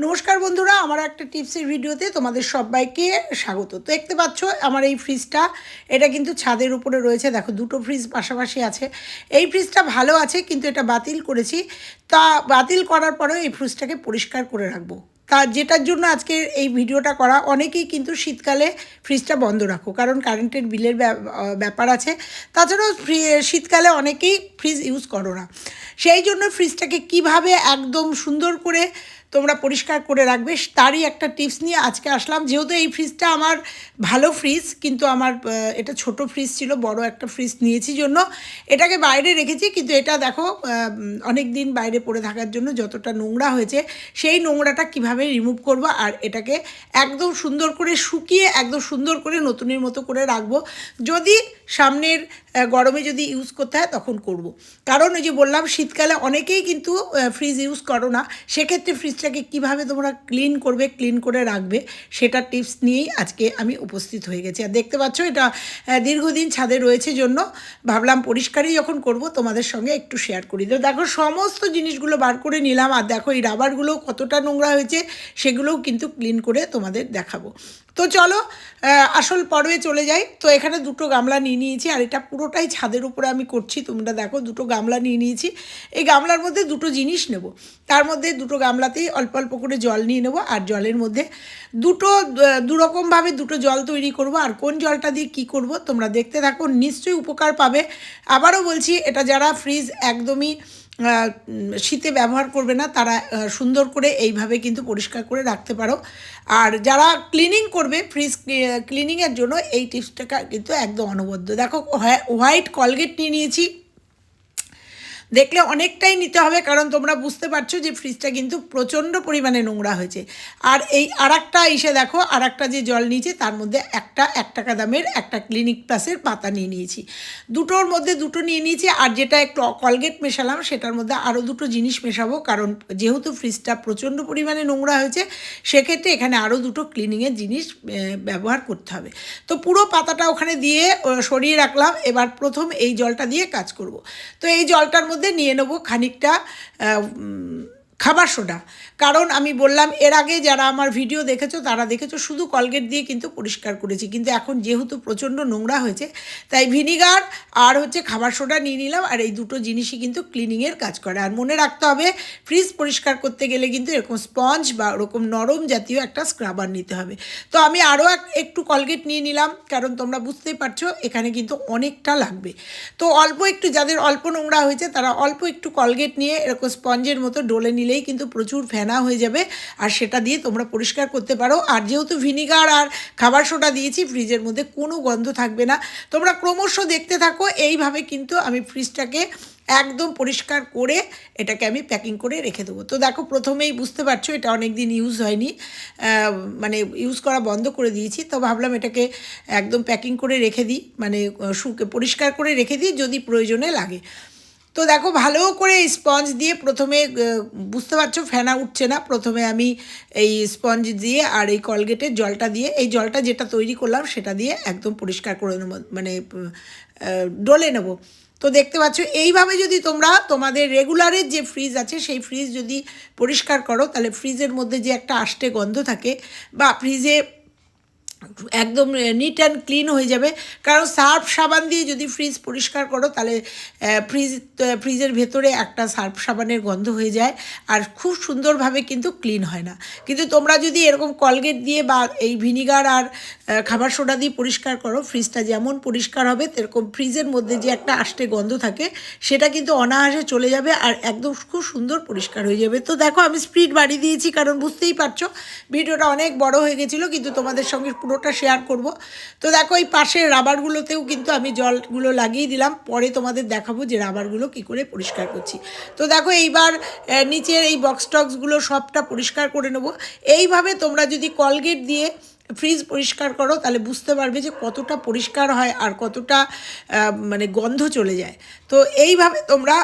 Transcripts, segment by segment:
নমস্কার বন্ধুরা, আমার একটা টিপসের ভিডিওতে তোমাদের সবাইকে স্বাগত। তো দেখতে পাচ্ছ, আমার এই ফ্রিজটা এটা কিন্তু ছাদের উপরে রয়েছে। দেখো, দুটো ফ্রিজ পাশাপাশি আছে। এই ফ্রিজটা ভালো আছে, কিন্তু এটা বাতিল করেছি। তা বাতিল করার পরেও এই ফ্রিজটাকে পরিষ্কার করে রাখব। তা যেটার জন্য আজকে এই ভিডিওটা করা, অনেকেই কিন্তু শীতকালে ফ্রিজটা বন্ধ রাখো, কারণ কারেন্টের বিলের ব্যা- ব্যাপার আছে। তাছাড়াও শীতকালে অনেকেই ফ্রিজ ইউজ করো না। সেই জন্য ফ্রিজটাকে কীভাবে একদম সুন্দর করে তোমরা পরিষ্কার করে রাখবে। তারই একটা টিপস নিয়ে আজকে আসলাম। যেহেতু এই ফ্রিজটা আমার ভালো ফ্রিজ কিন্তু আমার এটা ছোট ফ্রিজ ছিল, বড় একটা ফ্রিজ নিয়েছি জন্য। এটাকে বাইরে রেখেছি, কিন্তু এটা দেখো অনেক দিন বাইরে পড়ে থাকার জন্য যতটা নোংরা হয়েছে, সেই নোংরাটা কীভাবে রিমুভ করব আর এটাকে একদম সুন্দর করে শুকিয়ে, একদম সুন্দর করে নতুনের মতো করে রাখব। যদি সামনের গরমে যদি ইউজ করতে হয় তখন করব। কারণ ওই যে বললাম, শীতকালে অনেকেই কিন্তু ফ্রিজ ইউজ করো না। সেক্ষেত্রে ফ্রিজটাকে কীভাবে তোমরা ক্লিন করবে ক্লিন করে রাখবে সেটা টিপস নিয়েই আজকে আমি উপস্থিত হয়ে গেছি। আর দেখতে পাচ্ছ, এটা দীর্ঘদিন ছাদে রয়েছে জন্য ভাবলাম পরিষ্কারই যখন করব, তোমাদের সঙ্গে একটু শেয়ার করি। তো দেখো, সমস্ত জিনিসগুলো বার করে নিলাম। আর দেখো, এই রাবারগুলো কতটা নোংরা হয়েছে, সেগুলোও কিন্তু ক্লিন করে তোমাদের দেখাবো। তো চলো আসল পর্বে চলে যাই। তো এখানে দুটো গামলা নিয়ে নিয়েছি, আর এটা পুরোটাই ছাদের উপরে আমি করছি, তোমরা দেখো দুটো গামলা নিয়ে নিয়েছি। এই গামলার মধ্যে দুটো জিনিস নেব। তার মধ্যে দুটো গামলাতেই অল্প অল্প করে জল নিয়ে নেব আর জলের মধ্যে দুটো দুরকমভাবে দুটো জল তৈরি করব। আর কোন জলটা দিয়ে কি করব তোমরা দেখতে থাকো, নিশ্চয়ই উপকার পাবে। আবারও বলছি, এটা যারা ফ্রিজ একদমই শীতে ব্যবহার করবে না, তারা সুন্দর করে এইভাবে কিন্তু পরিষ্কার করে রাখতে পারো। আর যারা ক্লিনিং করবে ফ্রিজ ক্লিনিংয়ের জন্য এই টিপসটা কিন্তু একদম অনবদ্য। দেখো হোয়াইট কলগেট নিয়ে নিয়েছি দেখলে অনেকটাই নিতে হবে, কারণ তোমরা বুঝতে পারছ যে ফ্রিজটা কিন্তু প্রচণ্ড পরিমাণে নোংরা হয়েছে। আর এই আর একটা এসে দেখো আর একটা যে জল নিয়েছে, তার মধ্যে একটা, এক টাকা দামের একটা ক্লিনিক প্লাসের পাতা নিয়ে নিয়েছি। দুটোর মধ্যে দুটো নিয়ে নিয়েছি, আর যেটা একটু কলগেট মেশালাম, সেটার মধ্যে আরও দুটো জিনিস মেশাবো, কারণ যেহেতু ফ্রিজটা প্রচণ্ড পরিমাণে নোংরা হয়েছে, সেক্ষেত্রে এখানে আরও দুটো ক্লিনিংয়ের জিনিস ব্যবহার করতে হবে। তো পুরো পাতাটা ওখানে দিয়ে সরিয়ে রাখলাম। এবার প্রথম এই জলটা দিয়ে কাজ করব। তো এই জলটার মধ্যে নিয়ে নেব খানিকটা খাবার সোডা। কারণ আমি বললাম, এর আগে যারা আমার ভিডিও দেখেছ, তারা দেখেছ, শুধু কলগেট দিয়ে কিন্তু পরিষ্কার করেছি। কিন্তু এখন যেহেতু প্রচণ্ড নোংরা হয়েছে, তাই ভিনিগার আর হচ্ছে খাবার সোডা নিয়ে নিলাম, আর এই দুটো জিনিসই কিন্তু ক্লিনিংয়ের কাজ করে। আর মনে রাখতে হবে ফ্রিজ পরিষ্কার করতে গেলে কিন্তু এরকম স্পঞ্জ বা ওরকম নরম জাতীয় একটা স্ক্রাবার নিতে হবে। তো আমি আরও একটু কলগেট নিয়ে নিলাম, কারণ তোমরা বুঝতেই পারছ, এখানে কিন্তু অনেকটা লাগবে। তো অল্প একটু, যাদের অল্প নোংরা হয়েছে, তারা অল্প একটু কলগেট নিয়ে এরকম স্পঞ্জের মতো ডলে নিলেই কিন্তু প্রচুর ফেনা হয়ে যাবে আর সেটা দিয়ে তোমরা পরিষ্কার করতে পারো। আর যেহেতু ভিনিগার আর খাবার সোডা দিয়েছি, ফ্রিজের মধ্যে কোনো গন্ধ থাকবে না। তোমরা ক্রমশ দেখতে থাকো, এইভাবে কিন্তু আমি ফ্রিজটাকে একদম পরিষ্কার করে এটাকে আমি প্যাকিং করে রেখে দেবো। তো দেখো, প্রথমেই বুঝতে পারছ এটা অনেক দিন ইউজ হয়নি। মানে ইউজ করা বন্ধ করে দিয়েছি। তো ভাবলাম এটাকে একদম প্যাকিং করে রেখে দিই মানে শুকে পরিষ্কার করে রেখে দিই যদি প্রয়োজনে লাগে। তো দেখো, ভালো করে স্পঞ্জ দিয়ে প্রথমে বুঝতে পারছ, ফেনা উঠছে না। প্রথমে আমি এই স্পঞ্জ দিয়ে আর এই কলগেটের জলটা দিয়ে, এই জলটা যেটা তৈরি করলাম, সেটা দিয়ে একদম পরিষ্কার করে নেব মানে ডলে নেব। তো দেখতে পাচ্ছ, এইভাবে যদি তোমরা, তোমাদের রেগুলারের যে ফ্রিজ আছে, সেই ফ্রিজ যদি পরিষ্কার করো, তাহলে ফ্রিজের মধ্যে যে একটা আষ্টে গন্ধ থাকে, বা ফ্রিজে একদম নিট অ্যান্ড ক্লিন হয়ে যাবে। কারণ সার্ফ সাবান দিয়ে যদি ফ্রিজ পরিষ্কার করো, তাহলে ফ্রিজ ফ্রিজের ভেতরে একটা সার্ফ সাবানের গন্ধ হয়ে যায় আর খুব সুন্দরভাবে কিন্তু ক্লিন হয় না। কিন্তু তোমরা যদি এরকম কলগেট দিয়ে বা এই ভিনিগার আর খাবার সোডা দিয়ে পরিষ্কার করো ফ্রিজটা যেমন পরিষ্কার হবে, সেরকম ফ্রিজের মধ্যে যে একটা আষ্টে গন্ধ থাকে, সেটা কিন্তু অনায়াসে চলে যাবে আর একদম খুব সুন্দর পরিষ্কার হয়ে যাবে। তো দেখো, আমি স্পিড বাড়িয়ে দিয়েছি, কারণ বুঝতেই পারছ, ভিডিওটা অনেক বড় হয়ে গেছিল, কিন্তু তোমাদের সঙ্গে পুরোটা শেয়ার করব। তো দেখো, এই পাশের রাবারগুলোতেও কিন্তু আমি জলগুলো লাগিয়ে দিলাম। পরে তোমাদের দেখাবো যে রাবারগুলো কি করে পরিষ্কার করছি। তো দেখো, এইবার নিচের এই বক্স টক্সগুলো সবটা পরিষ্কার করে নেব। এইভাবে তোমরা যদি কলগেট দিয়ে ফ্রিজ পরিষ্কার করো, তাহলে বুঝতে পারবে যে কতটা পরিষ্কার হয় আর কতটা মানে গন্ধ চলে যায়। তো এইভাবে তোমরা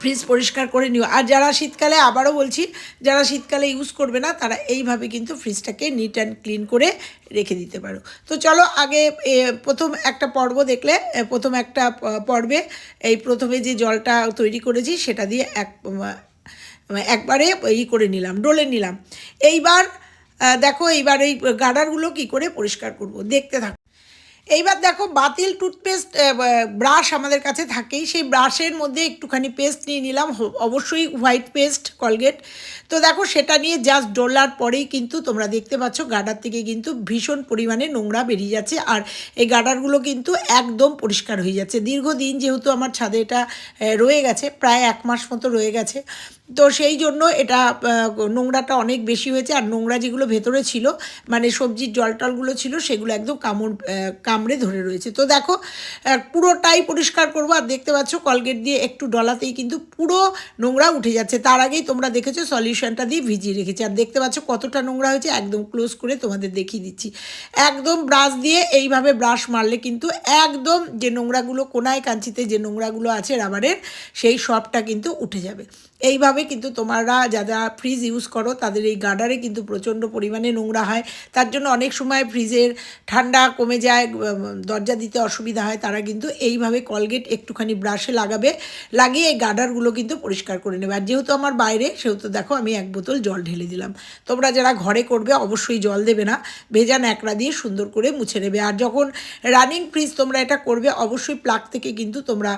ফ্রিজ পরিষ্কার করে নিও। আর যারা শীতকালে, আবারও বলছি, যারা শীতকালে ইউজ করবে না, তারা এইভাবে কিন্তু ফ্রিজটাকে নিট অ্যান্ড ক্লিন করে রেখে দিতে পারো। তো চলো আগে প্রথম একটা পর্ব দেখলে প্রথম একটা পর্বে এই প্রথমে যে জলটা তৈরি করেছি, সেটা দিয়ে এক একবারে ই করে নিলাম, ডলে নিলাম। এইবার দেখো এইবার এই গার্ডারগুলো কি করে পরিষ্কার করব। দেখতে থাকো এইবার দেখো বাতিল টুথপেস্ট ব্রাশ আমাদের কাছে থাকেই। সেই ব্রাশের মধ্যে একটুখানি পেস্ট নিয়ে নিলাম। অবশ্যই হোয়াইট পেস্ট কলগেট তো দেখো সেটা নিয়ে জাস্ট ডলার পরেই কিন্তু তোমরা দেখতে পাচ্ছ গার্ডার থেকে কিন্তু ভীষণ পরিমাণে নোংরা বেরিয়ে যাচ্ছে। আর এই গার্ডারগুলো কিন্তু একদম পরিষ্কার হয়ে যাচ্ছে। দীর্ঘদিন যেহেতু আমার ছাদে এটা রয়ে গেছে, প্রায় এক মাস মতো রয়ে গেছে। তো সেই জন্য এটা নোংরাটা অনেক বেশি হয়েছে। আর নোংরা যেগুলো ভেতরে ছিল মানে সবজির জল টলগুলো ছিল, সেগুলো একদম কামড় কামড়ে ধরে রয়েছে। তো দেখো পুরোটাই পরিষ্কার করব। আর দেখতে পাচ্ছ, কলগেট দিয়ে একটু ডলাতেই কিন্তু পুরো নোংরা উঠে যাচ্ছে। তার আগেই তোমরা দেখেছ, সলিউশনটা দিয়ে ভিজিয়ে রেখেছি। আর দেখতে পাচ্ছ, কতটা নোংরা হয়েছে, একদম ক্লোজ করে তোমাদের দেখিয়ে দিচ্ছি। একদম ব্রাশ দিয়ে এইভাবে ব্রাশ মারলে কিন্তু একদম যে নোংরাগুলো কোনায় কাঞ্চিতে যে নোংরাগুলো আছে রাবারের, সেই সবটা কিন্তু উঠে যাবে। এইভাবে কিন্তু তোমরা যারা ফ্রিজ ইউজ করো, তাদের এই গার্ডারে কিন্তু প্রচণ্ড পরিমাণে নোংরা হয়। তার জন্য অনেক সময় ফ্রিজের ঠান্ডা কমে যায় দরজা দিতে অসুবিধা হয়, তারা কিন্তু এইভাবে কলগেট একটুখানি ব্রাশে লাগাবে, লাগিয়ে এই গার্ডারগুলো কিন্তু পরিষ্কার করে নেবে। আর যেহেতু আমার বাইরে, সেহেতু দেখো আমি এক বোতল জল ঢেলে দিলাম। তোমরা যারা ঘরে করবে, অবশ্যই জল দেবে না, ভেজা ন্যাকড়া দিয়ে সুন্দর করে মুছে নেবে। আর যখন রানিং ফ্রিজ তোমরা এটা করবে, অবশ্যই প্লাগ থেকে কিন্তু তোমরা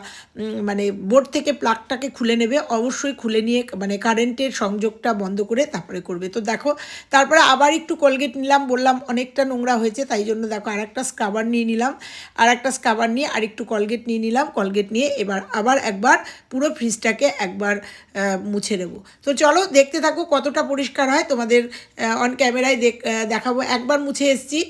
মানে বোর্ড থেকে প্লাগটাকে খুলে নেবে। অবশ্যই খুলে নিয়ে মানে কারেন্টের সংযোগটা বন্ধ করে তারপরে করবে। তো দেখো, তারপরে আবার একটু কোলগেট নিলাম, বললাম অনেকটা নোংরা হয়েছে, তাই জন্য দেখো আর একটা স্ক্রাবার নিয়ে নিলাম আর একটা স্ক্রাবার নিয়ে আর একটু কলগেট নিয়ে নিলাম কলগেট নিয়ে এবার আবার একবার পুরো ফ্রিজটাকে একবার মুছে নেব। তো চলো দেখতে থাকো কতটা পরিষ্কার হয়, তোমাদের অন ক্যামেরায় দেখ দেখাবো। একবার মুছে এসেছি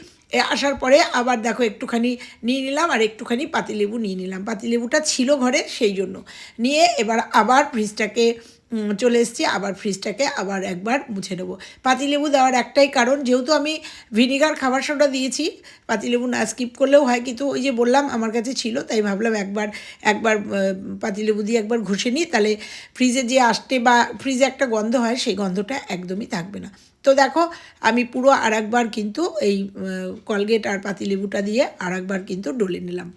আসার পরে আবার দেখো একটুখানি নিয়ে নিলাম আর একটুখানি পাতিলেবু নিয়ে নিলাম। পাতিলেবুটা ছিল ঘরে, সেই জন্য। নিয়ে এবার আবার ফ্রিজটাকে চলে এসেছি, আবার ফ্রিজটাকে আবার একবার মুছে নেব। পাতিলেবু দেওয়ার একটাই কারণ, যেহেতু আমি ভিনিগার খাবার সোডা দিয়েছি, পাতিলেবু না স্কিপ করলেও হয়, কিন্তু ওই যে বললাম, আমার কাছে ছিল, তাই ভাবলাম একবার একবার পাতিলেবু দিয়ে একবার ঘষে নিই, তাহলে ফ্রিজে যে আসতে বা ফ্রিজে একটা গন্ধ হয়, সেই গন্ধটা একদমই থাকবে না। তো দেখো, আমি পুরো আর কিন্তু এই কলগেট আর পাতিলেবুটা দিয়ে আর একবার কিন্তু ডলে নিলাম।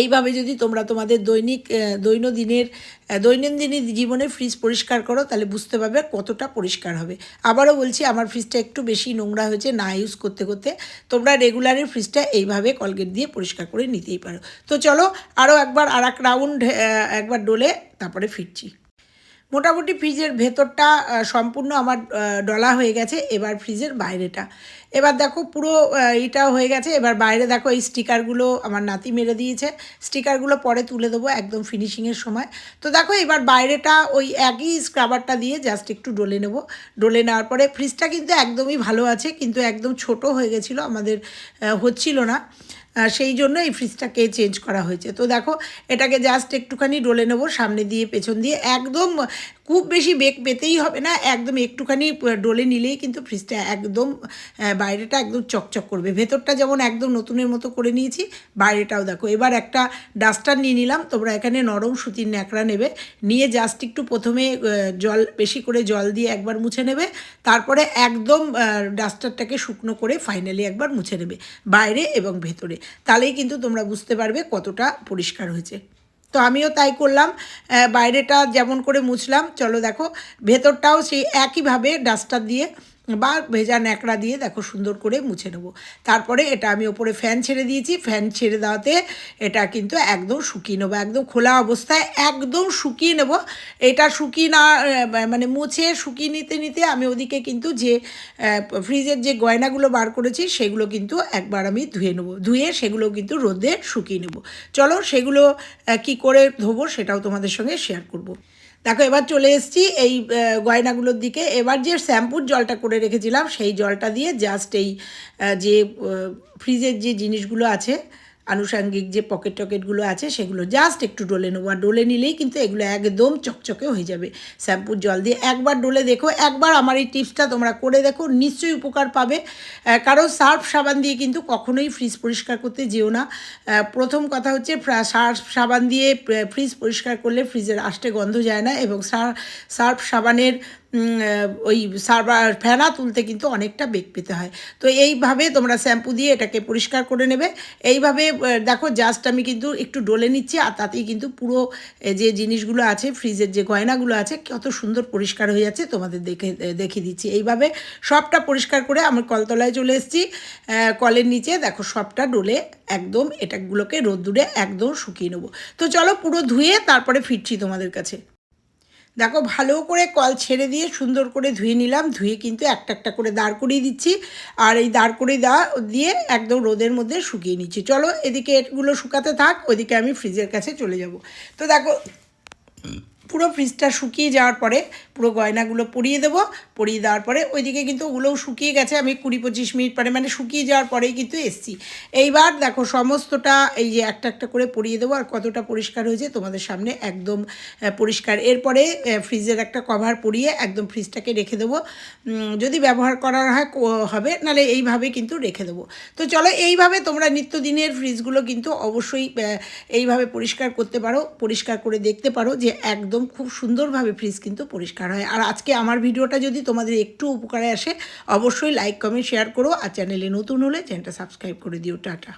এইভাবে যদি তোমরা তোমাদের দৈনিক দৈনন্দিনের দৈনন্দিন জীবনে ফ্রিজ পরিষ্কার করো, তাহলে বুঝতে পারবে কতটা পরিষ্কার হবে। আবারও বলছি, আমার ফ্রিজটা একটু বেশি নোংরা হয়েছে, না ইউজ করতে করতে। তোমরা রেগুলারের ফ্রিজটা এইভাবে কলগেট দিয়ে পরিষ্কার করে নিতেই পারো। তো চলো, আরও একবার আর এক রাউন্ড একবার ডোলে, তারপরে ফিরছি। মোটামুটি ফ্রিজের ভেতরটা সম্পূর্ণ আমার ডলা হয়ে গেছে, এবার ফ্রিজের বাইরেটা। এবার দেখো পুরো এটা হয়ে গেছে, এবার বাইরে দেখো এই স্টিকারগুলো আমার নাতি মেরে দিয়েছে। স্টিকারগুলো পরে তুলে দেবো একদম ফিনিশিংয়ের সময়। তো দেখো এবার বাইরেটা ওই একই স্ক্রাবারটা দিয়ে জাস্ট একটু ডলে নেব। ডলে নেওয়ার পরে ফ্রিজটা কিন্তু একদমই ভালো আছে, কিন্তু একদম ছোট হয়ে গেছিল, আমাদের হচ্ছিল না। সেই জন্য এই ফ্রিজটাকে চেঞ্জ করা হয়েছে। তো দেখো, এটাকে জাস্ট একটুখানি ডলে নেব, সামনে দিয়ে পেছন দিয়ে একদম খুব বেশি বেগ পেতেই হবে না, একদম একটুখানি ডলে নিলেই কিন্তু ফ্রিজটা একদম বাইরেটা একদম চকচক করবে। ভেতরটা যেমন একদম নতুনের মতো করে নিয়েছি, বাইরেটাও দেখো। এবার একটা ডাস্টার নিয়ে নিলাম, তোমরা এখানে নরম সুতির ন্যাকড়া নেবে। নিয়ে জাস্ট একটু প্রথমে জল, বেশি করে জল দিয়ে একবার মুছে নেবে। তারপরে একদম ডাস্টারটাকে শুকনো করে ফাইনালি একবার মুছে নেবে, বাইরে এবং ভেতরে। তাহলেই কিন্তু তোমরা বুঝতে পারবে কতটা পরিষ্কার হয়েছে। তো আমিও তাই করলাম। বাইরেটা যেমন করে মুছলাম, চলো দেখো, ভেতরটাও সেই একইভাবে ডাস্টার দিয়ে বা ভেজা ন্যাকড়া দিয়ে দেখো সুন্দর করে মুছে নেব। তারপরে এটা আমি ওপরে ফ্যান ছেড়ে দিয়েছি। ফ্যান ছেড়ে দেওয়াতে এটা কিন্তু একদম শুকিয়ে নেব। একদম খোলা অবস্থায় একদম শুকিয়ে নেব। এটা শুকিয়ে না মানে মুছে শুকিয়ে নিতে নিতে আমি ওদিকে কিন্তু যে ফ্রিজের যে গয়নাগুলো বার করেছি সেগুলো কিন্তু একবার আমি ধুয়ে নেব। ধুয়ে সেগুলো কিন্তু রোদে শুকিয়ে নেব। চলো সেগুলো কি করে ধোবো সেটাও তোমাদের সঙ্গে শেয়ার করব। দেখো, এবার চলে এসেছি এই গয়নাগুলোর দিকে। এবার যে শ্যাম্পুর জলটা করে রেখেছিলাম, সেই জলটা দিয়ে জাস্ট এই যে ফ্রিজের যে জিনিসগুলো আছে আনুষাঙ্গিক যে পকেট টকেটগুলো আছে, সেগুলো জাস্ট একটু ডলে নেব। আর ডলে নিলেই কিন্তু এগুলো একদম চকচকে হয়ে যাবে। শ্যাম্পুর জল দিয়ে একবার ডলে দেখো, একবার আমার এই টিপসটা তোমরা করে দেখো, নিশ্চয়ই উপকার পাবে। কারণ সার্ফ সাবান দিয়ে কিন্তু কখনোই ফ্রিজ পরিষ্কার করতে যেও না। প্রথম কথা হচ্ছে সার্ফ সাবান দিয়ে ফ্রিজ পরিষ্কার করলে ফ্রিজের আষ্টে গন্ধ যায় না এবং সার- সার্ফ সাবানের ওই সার্ভার ফেনা তুলতে কিন্তু অনেকটা বেগ পেতে হয়। তো এইভাবে তোমরা শ্যাম্পু দিয়ে এটাকে পরিষ্কার করে নেবে। এইভাবে দেখো জাস্ট আমি কিন্তু একটু ডলে নিচ্ছি আর তাতেই কিন্তু পুরো যে জিনিসগুলো আছে, ফ্রিজের যে গয়নাগুলো আছে, কত সুন্দর পরিষ্কার হয়ে যাচ্ছে তোমাদের দেখে দেখিয়ে দিচ্ছি। এইভাবে সবটা পরিষ্কার করে আমি কলতলায় চলে এসেছি। কলের নিচে দেখো, সবটা ডলে একদম এটাগুলোকে রোদ্দুরে একদম শুকিয়ে নেব। তো চলো পুরো ধুয়ে তারপরে ফিরছি তোমাদের কাছে। দেখো, ভালো করে কল ছেড়ে দিয়ে সুন্দর করে ধুয়ে নিলাম। ধুয়ে কিন্তু একটা একটা করে দাঁড় করিয়ে দিচ্ছি। আর এই দাঁড় করিয়ে দেওয়া দিয়ে একদম রোদের মধ্যে শুকিয়ে নিচ্ছি। চলো, এদিকে এগুলো শুকাতে থাক, ওদিকে আমি ফ্রিজের কাছে চলে যাব। তো দেখো পুরো ফ্রিজটা শুকিয়ে যাওয়ার পরে পুরো গয়নাগুলো পরিয়ে দেবো। পরিয়ে দেওয়ার পরে ওইদিকে কিন্তু ওগুলোও শুকিয়ে গেছে। আমি কুড়ি পঁচিশ মিনিট পরে মানে শুকিয়ে যাওয়ার পরেই কিন্তু এসছি। এইবার দেখো সমস্তটা এই যে একটা একটা করে পরিয়ে দেবো আর কতটা পরিষ্কার হয়েছে তোমাদের সামনে একদম পরিষ্কার। এরপরে ফ্রিজের একটা কভার পরিয়ে একদম ফ্রিজটাকে রেখে দেবো। যদি ব্যবহার করার হয় হবে, নাহলে এইভাবে কিন্তু রেখে দেবো। তো চলো এইভাবে তোমরা নিত্যদিনের ফ্রিজগুলো কিন্তু অবশ্যই এইভাবে পরিষ্কার করতে পারো, পরিষ্কার করে দেখতে পারো যে একদম খুব সুন্দরভাবে ফ্রিজ কিন্তু পরিষ্কার হয়। আর আজকে আমার ভিডিওটা যদি তোমাদের একটু উপকারে আসে, অবশ্যই লাইক কমেন্ট শেয়ার করো। আর চ্যানেলে নতুন হলে চ্যানেলটা সাবস্ক্রাইব করে দিও। টাটা।